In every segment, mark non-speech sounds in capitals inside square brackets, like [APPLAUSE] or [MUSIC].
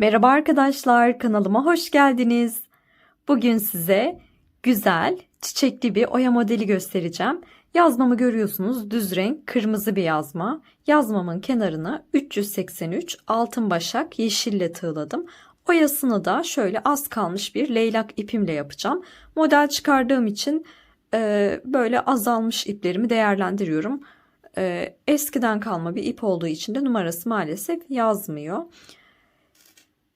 Merhaba arkadaşlar, kanalıma hoş geldiniz. Bugün size güzel, çiçekli bir oya modeli göstereceğim. Yazmamı görüyorsunuz, düz renk, kırmızı bir yazma. Yazmamın kenarını 383 altın başak yeşille tığladım. Oyasını da şöyle az kalmış bir leylak ipimle yapacağım. Model çıkardığım için e, böyle azalmış iplerimi değerlendiriyorum. E, eskiden kalma bir ip olduğu için de numarası maalesef yazmıyor.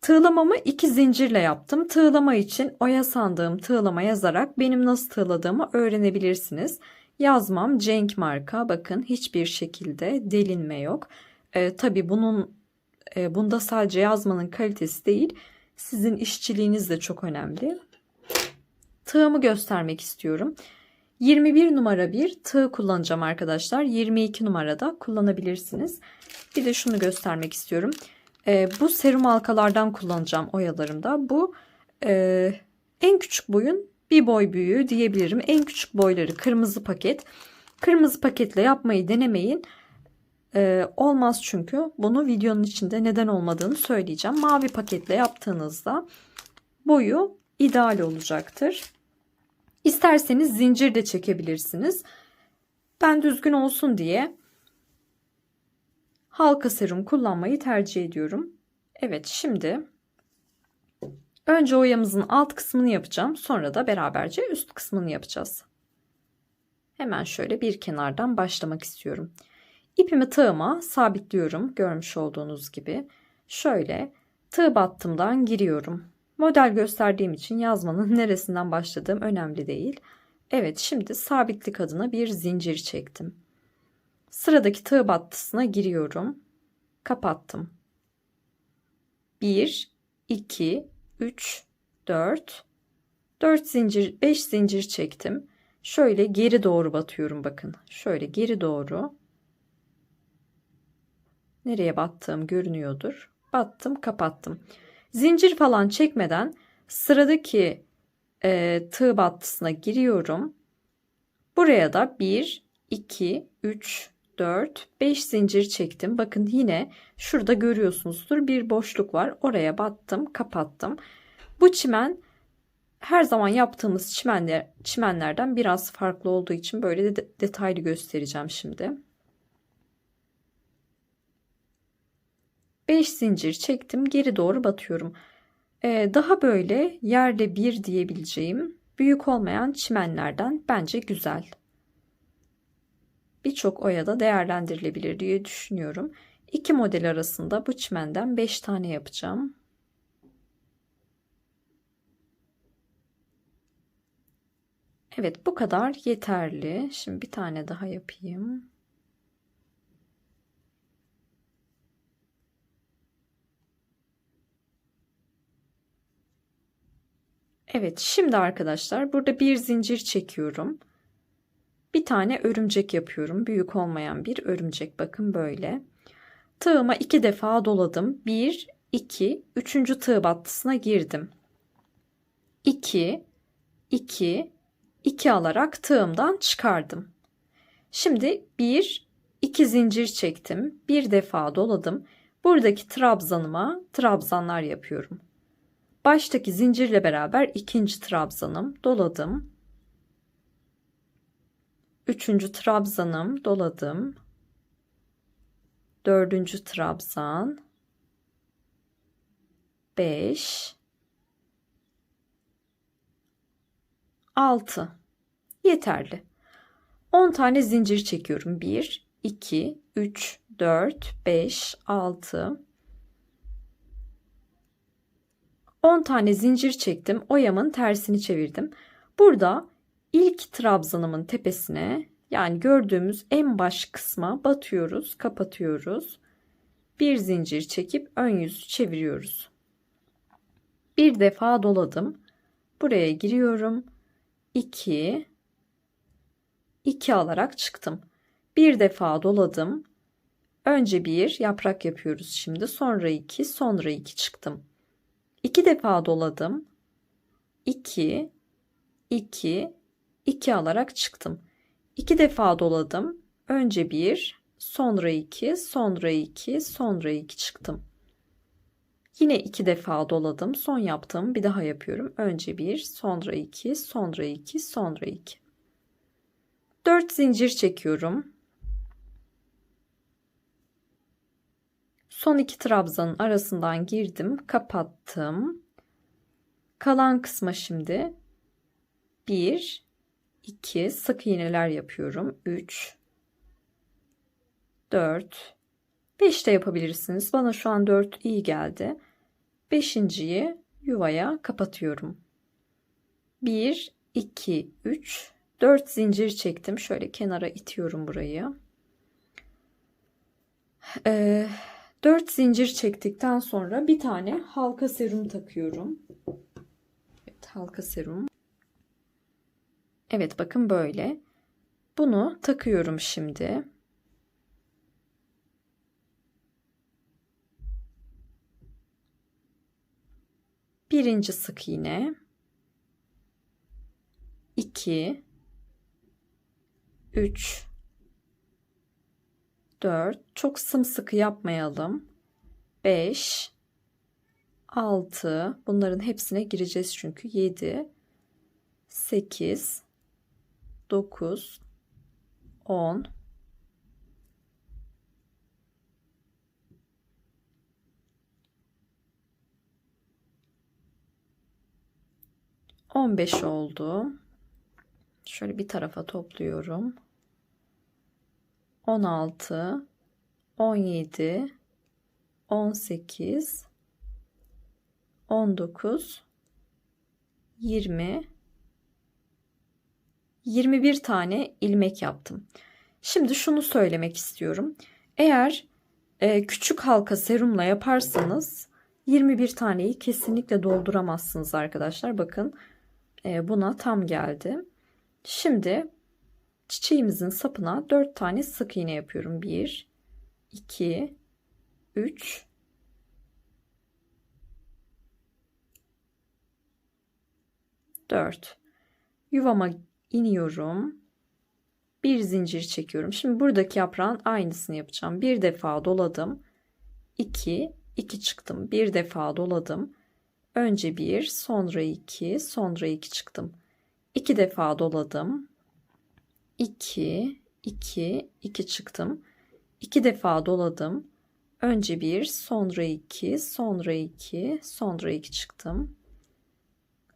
Tığlamamı iki zincirle yaptım. Tığlama için oya sandığım tığlama yazarak benim nasıl tığladığımı öğrenebilirsiniz. Yazmam Cenk marka. Bakın hiçbir şekilde delinme yok. E, tabii bunun e, bunda sadece yazmanın kalitesi değil, sizin işçiliğiniz de çok önemli. Tığımı göstermek istiyorum. 21 numara bir tığ kullanacağım arkadaşlar. 22 numarada kullanabilirsiniz. Bir de şunu göstermek istiyorum. E, bu serum halkalardan kullanacağım oyalarımda. Bu e, en küçük boyun bir boy büyüğü diyebilirim. En küçük boyları kırmızı paket. Kırmızı paketle yapmayı denemeyin. E, olmaz çünkü. Bunu videonun içinde neden olmadığını söyleyeceğim. Mavi paketle yaptığınızda boyu ideal olacaktır. İsterseniz zincir de çekebilirsiniz. Ben düzgün olsun diye halka serum kullanmayı tercih ediyorum. Evet şimdi önce oyamızın alt kısmını yapacağım. Sonra da beraberce üst kısmını yapacağız. Hemen şöyle bir kenardan başlamak istiyorum. İpimi tığıma sabitliyorum. Görmüş olduğunuz gibi. Şöyle tığ battımdan giriyorum. Model gösterdiğim için yazmanın [LAUGHS] neresinden başladığım önemli değil. Evet şimdi sabitlik adına bir zincir çektim. Sıradaki tığ battısına giriyorum. Kapattım. 1, 2, 3, 4, 4 zincir, 5 zincir çektim. Şöyle geri doğru batıyorum bakın. Şöyle geri doğru. Nereye battığım görünüyordur. Battım, kapattım. Zincir falan çekmeden sıradaki e, tığ battısına giriyorum. Buraya da 1, 2, 3, 4, 5 zincir çektim. Bakın yine şurada görüyorsunuzdur bir boşluk var. Oraya battım, kapattım. Bu çimen her zaman yaptığımız çimenler, çimenlerden biraz farklı olduğu için böyle de detaylı göstereceğim şimdi. 5 zincir çektim. Geri doğru batıyorum. Ee, daha böyle yerde bir diyebileceğim büyük olmayan çimenlerden bence güzel birçok oyada değerlendirilebilir diye düşünüyorum. İki model arasında bu çimenden 5 tane yapacağım. Evet bu kadar yeterli. Şimdi bir tane daha yapayım. Evet şimdi arkadaşlar burada bir zincir çekiyorum bir tane örümcek yapıyorum. Büyük olmayan bir örümcek. Bakın böyle. Tığıma iki defa doladım. Bir, iki, üçüncü tığ battısına girdim. İki, iki, iki alarak tığımdan çıkardım. Şimdi bir, iki zincir çektim. Bir defa doladım. Buradaki trabzanıma trabzanlar yapıyorum. Baştaki zincirle beraber ikinci trabzanım doladım. Üçüncü trabzanım doladım. Dördüncü trabzan. Beş. Altı. Yeterli. On tane zincir çekiyorum. Bir, iki, üç, dört, beş, altı. 10 tane zincir çektim. Oyamın tersini çevirdim. Burada ilk trabzanımın tepesine yani gördüğümüz en baş kısma batıyoruz, kapatıyoruz. Bir zincir çekip ön yüzü çeviriyoruz. Bir defa doladım. Buraya giriyorum. 2 2 alarak çıktım. Bir defa doladım. Önce bir yaprak yapıyoruz şimdi. Sonra iki, sonra iki çıktım. İki defa doladım. 2 2 2 alarak çıktım. 2 defa doladım. Önce 1, sonra 2, sonra 2, sonra 2 çıktım. Yine iki defa doladım. Son yaptığım bir daha yapıyorum. Önce bir, sonra iki, sonra iki, sonra iki. Dört zincir çekiyorum. Son iki trabzanın arasından girdim, kapattım. Kalan kısma şimdi 1 2 sık iğneler yapıyorum. 3 4 5 de yapabilirsiniz. Bana şu an 4 iyi geldi. 5.yi yuvaya kapatıyorum. 1 2 3 4 zincir çektim. Şöyle kenara itiyorum burayı. Ee, 4 zincir çektikten sonra bir tane halka serum takıyorum. Evet, halka serum. Evet bakın böyle. Bunu takıyorum şimdi. Birinci sık iğne. 2 3 4 çok sımsıkı yapmayalım. 5 6 bunların hepsine gireceğiz çünkü 7 8 9 10 15 oldu. Şöyle bir tarafa topluyorum. 16 17 18 19 20 21 tane ilmek yaptım. Şimdi şunu söylemek istiyorum. Eğer e, küçük halka serumla yaparsanız 21 taneyi kesinlikle dolduramazsınız arkadaşlar. Bakın e, buna tam geldi. Şimdi çiçeğimizin sapına 4 tane sık iğne yapıyorum. 1 2 3 4 yuvama iniyorum. Bir zincir çekiyorum. Şimdi buradaki yaprağın aynısını yapacağım. Bir defa doladım. 2 2 çıktım. Bir defa doladım. Önce 1, sonra 2, sonra 2 çıktım. 2 defa doladım. 2 2 2 çıktım. 2 defa doladım. Önce 1, sonra 2, sonra 2, sonra 2 çıktım.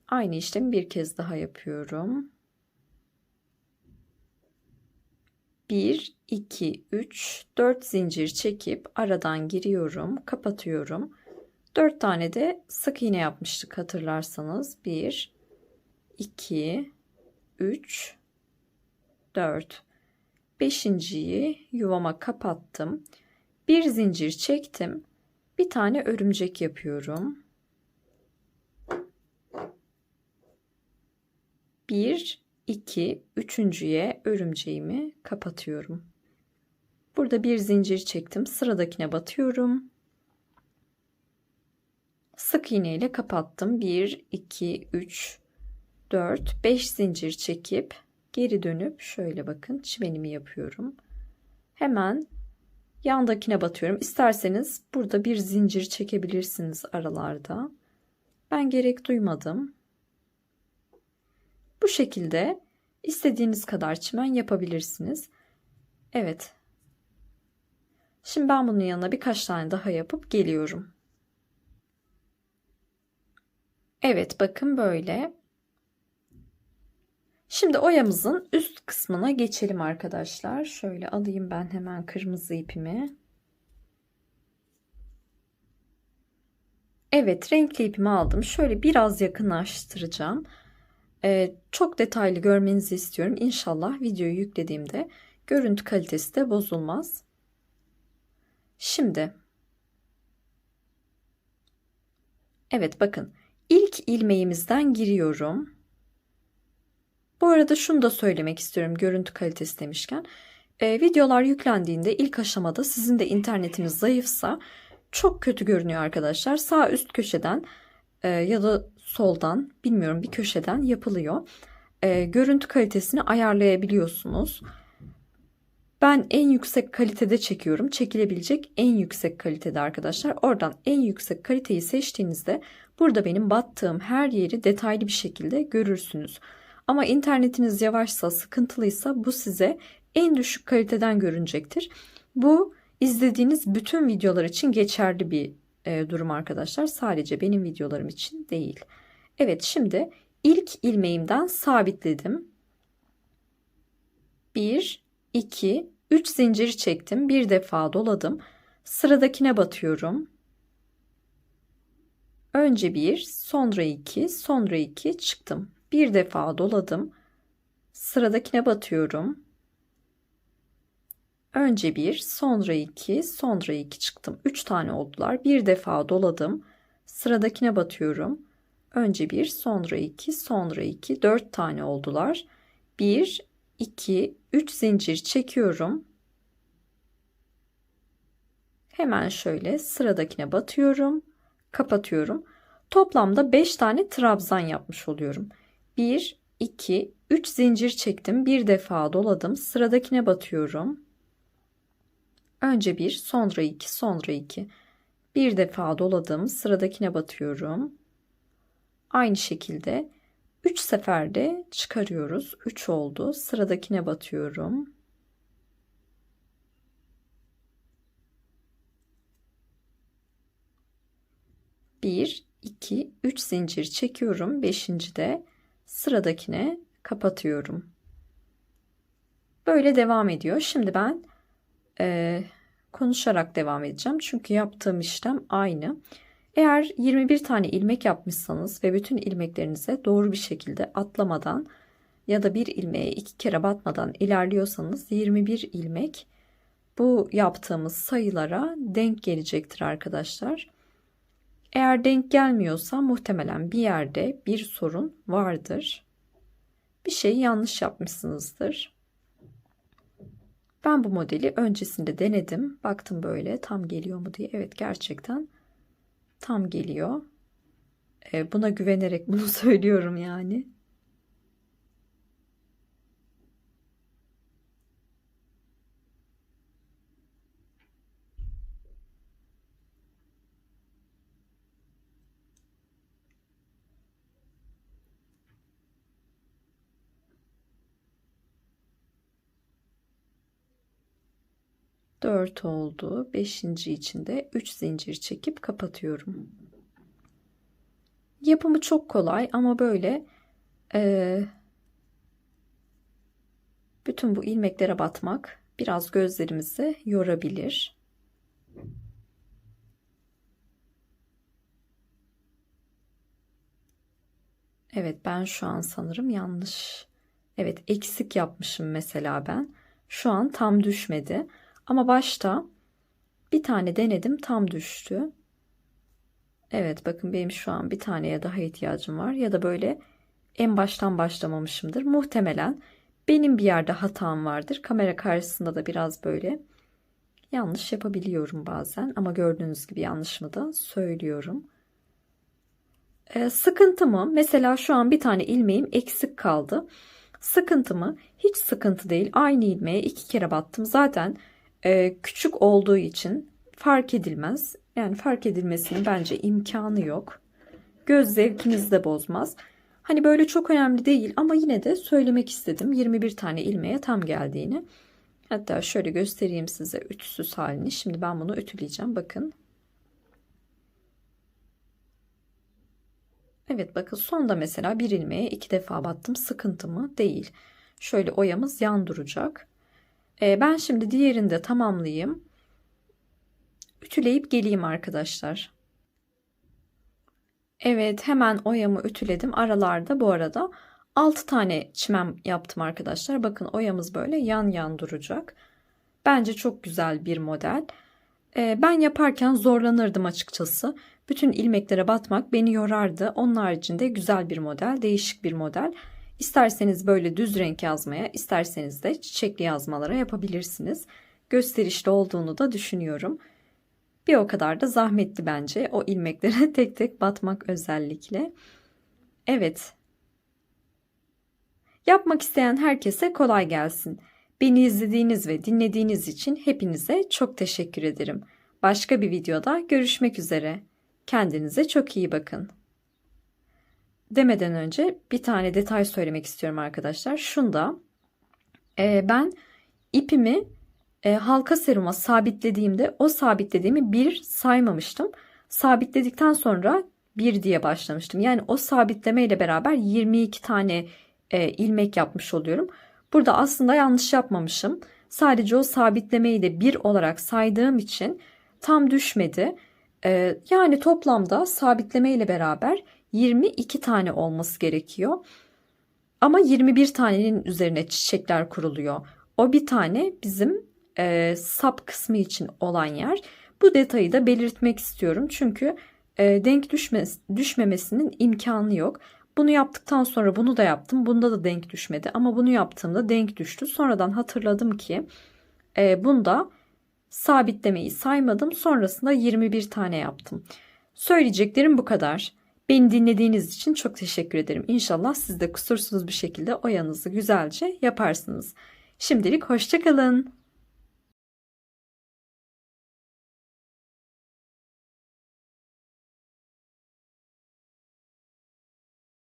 Aynı işlemi bir kez daha yapıyorum. 1, 2, 3, 4 zincir çekip aradan giriyorum, kapatıyorum. 4 tane de sık iğne yapmıştık hatırlarsanız. 1, 2, 3, 4. Beşinciyi yuvama kapattım. Bir zincir çektim. Bir tane örümcek yapıyorum. Bir, iki, üçüncüye örümceğimi kapatıyorum. Burada bir zincir çektim. Sıradakine batıyorum. Sık iğne ile kapattım. 1, 2, 3, 4, 5 zincir çekip geri dönüp şöyle bakın çimenimi yapıyorum. Hemen yandakine batıyorum. İsterseniz burada bir zincir çekebilirsiniz aralarda. Ben gerek duymadım. Bu şekilde istediğiniz kadar çimen yapabilirsiniz. Evet. Şimdi ben bunun yanına birkaç tane daha yapıp geliyorum. Evet bakın böyle. Şimdi oyamızın üst kısmına geçelim arkadaşlar. Şöyle alayım ben hemen kırmızı ipimi. Evet renkli ipimi aldım. Şöyle biraz yakınlaştıracağım. Ee, çok detaylı görmenizi istiyorum. İnşallah videoyu yüklediğimde görüntü kalitesi de bozulmaz. Şimdi Evet bakın ilk ilmeğimizden giriyorum. Bu arada şunu da söylemek istiyorum görüntü kalitesi demişken. Ee, videolar yüklendiğinde ilk aşamada sizin de internetiniz zayıfsa çok kötü görünüyor arkadaşlar. Sağ üst köşeden e, ya da soldan bilmiyorum bir köşeden yapılıyor. E, görüntü kalitesini ayarlayabiliyorsunuz. Ben en yüksek kalitede çekiyorum. Çekilebilecek en yüksek kalitede arkadaşlar. Oradan en yüksek kaliteyi seçtiğinizde burada benim battığım her yeri detaylı bir şekilde görürsünüz. Ama internetiniz yavaşsa, sıkıntılıysa bu size en düşük kaliteden görünecektir. Bu izlediğiniz bütün videolar için geçerli bir e, durum arkadaşlar. Sadece benim videolarım için değil. Evet şimdi ilk ilmeğimden sabitledim. 1, 2, 3 zincir çektim. Bir defa doladım. Sıradakine batıyorum. Önce 1, sonra 2, sonra 2 çıktım. Bir defa doladım. Sıradakine batıyorum. Önce 1, sonra 2, sonra 2 çıktım. 3 tane oldular. Bir defa doladım. Sıradakine batıyorum. Önce 1, sonra 2, sonra 2, 4 tane oldular. 1, 2, 3 zincir çekiyorum. Hemen şöyle sıradakine batıyorum. Kapatıyorum. Toplamda 5 tane trabzan yapmış oluyorum. 1, 2, 3 zincir çektim. Bir defa doladım. Sıradakine batıyorum. Önce 1, sonra 2, sonra 2. Bir defa doladım. Sıradakine batıyorum. Aynı şekilde 3 seferde çıkarıyoruz. 3 oldu. Sıradakine batıyorum. Bir, iki, üç zincir çekiyorum. Beşinci de sıradakine kapatıyorum. Böyle devam ediyor. Şimdi ben e, konuşarak devam edeceğim. Çünkü yaptığım işlem aynı. Eğer 21 tane ilmek yapmışsanız ve bütün ilmeklerinize doğru bir şekilde atlamadan ya da bir ilmeğe iki kere batmadan ilerliyorsanız 21 ilmek bu yaptığımız sayılara denk gelecektir arkadaşlar. Eğer denk gelmiyorsa muhtemelen bir yerde bir sorun vardır. Bir şey yanlış yapmışsınızdır. Ben bu modeli öncesinde denedim. Baktım böyle tam geliyor mu diye. Evet gerçekten tam geliyor. E, buna güvenerek [LAUGHS] bunu söylüyorum yani. Dört oldu. Beşinci içinde üç zincir çekip kapatıyorum. Yapımı çok kolay ama böyle e, bütün bu ilmeklere batmak biraz gözlerimizi yorabilir. Evet ben şu an sanırım yanlış. Evet eksik yapmışım mesela ben. Şu an tam düşmedi. Ama başta bir tane denedim tam düştü. Evet bakın benim şu an bir taneye daha ihtiyacım var ya da böyle en baştan başlamamışımdır. Muhtemelen benim bir yerde hatam vardır. Kamera karşısında da biraz böyle yanlış yapabiliyorum bazen ama gördüğünüz gibi yanlışımı da söylüyorum. Ee, sıkıntımı mesela şu an bir tane ilmeğim eksik kaldı. Sıkıntımı hiç sıkıntı değil. Aynı ilmeğe iki kere battım. Zaten e, küçük olduğu için fark edilmez. Yani fark edilmesinin bence imkanı yok. Göz zevkinizi de bozmaz. Hani böyle çok önemli değil ama yine de söylemek istedim. 21 tane ilmeğe tam geldiğini. Hatta şöyle göstereyim size ütüsüz halini. Şimdi ben bunu ütüleyeceğim. Bakın. Evet bakın sonda mesela bir ilmeğe iki defa battım. Sıkıntı mı? Değil. Şöyle oyamız yan duracak. Ee, ben şimdi diğerini de tamamlayayım ütüleyip geleyim arkadaşlar. Evet hemen oyamı ütüledim. Aralarda bu arada 6 tane çimem yaptım arkadaşlar. Bakın oyamız böyle yan yan duracak. Bence çok güzel bir model. Ee, ben yaparken zorlanırdım açıkçası. Bütün ilmeklere batmak beni yorardı. Onun haricinde güzel bir model, değişik bir model. İsterseniz böyle düz renk yazmaya, isterseniz de çiçekli yazmalara yapabilirsiniz. Gösterişli olduğunu da düşünüyorum. Bir o kadar da zahmetli bence o ilmeklere [LAUGHS] tek tek batmak özellikle. Evet. Yapmak isteyen herkese kolay gelsin. Beni izlediğiniz ve dinlediğiniz için hepinize çok teşekkür ederim. Başka bir videoda görüşmek üzere. Kendinize çok iyi bakın. Demeden önce bir tane detay söylemek istiyorum arkadaşlar. Şunda e, ben ipimi e, halka seruma sabitlediğimde o sabitlediğimi bir saymamıştım. Sabitledikten sonra bir diye başlamıştım. Yani o sabitleme ile beraber 22 tane e, ilmek yapmış oluyorum. Burada aslında yanlış yapmamışım. Sadece o sabitlemeyi de bir olarak saydığım için tam düşmedi. E, yani toplamda sabitleme ile beraber 22 tane olması gerekiyor. Ama 21 tanenin üzerine çiçekler kuruluyor. O bir tane bizim e, sap kısmı için olan yer. Bu detayı da belirtmek istiyorum çünkü e, denk düşmez, düşmemesinin imkanı yok. Bunu yaptıktan sonra bunu da yaptım. Bunda da denk düşmedi ama bunu yaptığımda denk düştü. Sonradan hatırladım ki e, bunda sabitlemeyi saymadım. Sonrasında 21 tane yaptım. Söyleyeceklerim bu kadar. Beni dinlediğiniz için çok teşekkür ederim. İnşallah siz de kusursuz bir şekilde oyanızı güzelce yaparsınız. Şimdilik hoşçakalın.